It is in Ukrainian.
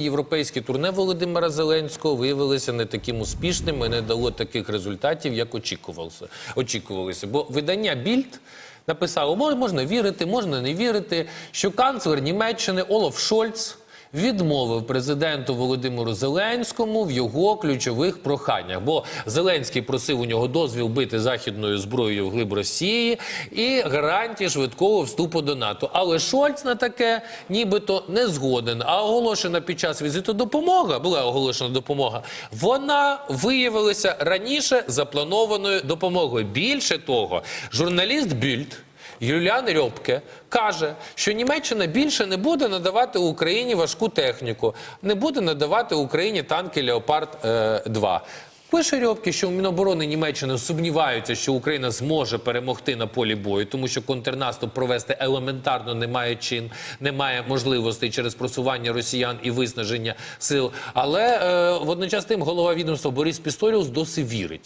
Європейське турне Володимира Зеленського виявилося не таким успішним і не дало таких результатів, як очікувалося. очікувалося. Бо видання Більд написало, «Мож- можна вірити, можна не вірити, що канцлер Німеччини Олаф Шольц відмовив президенту Володимиру Зеленському в його ключових проханнях. Бо Зеленський просив у нього дозвіл бити західною зброєю в глиб Росії і гарантії швидкого вступу до НАТО. Але Шольц на таке нібито не згоден. А оголошена під час візиту допомога була оголошена допомога. Вона виявилася раніше запланованою допомогою. Більше того, журналіст Більд. Юліан Рьопке каже, що Німеччина більше не буде надавати Україні важку техніку, не буде надавати Україні танки Леопард 2 Пише Рьопке, що в Міноборони Німеччини сумніваються, що Україна зможе перемогти на полі бою, тому що контрнаступ провести елементарно немає чин, немає можливостей через просування росіян і виснаження сил. Але е, водночас тим голова відомства Борис Пісторіус досі вірить.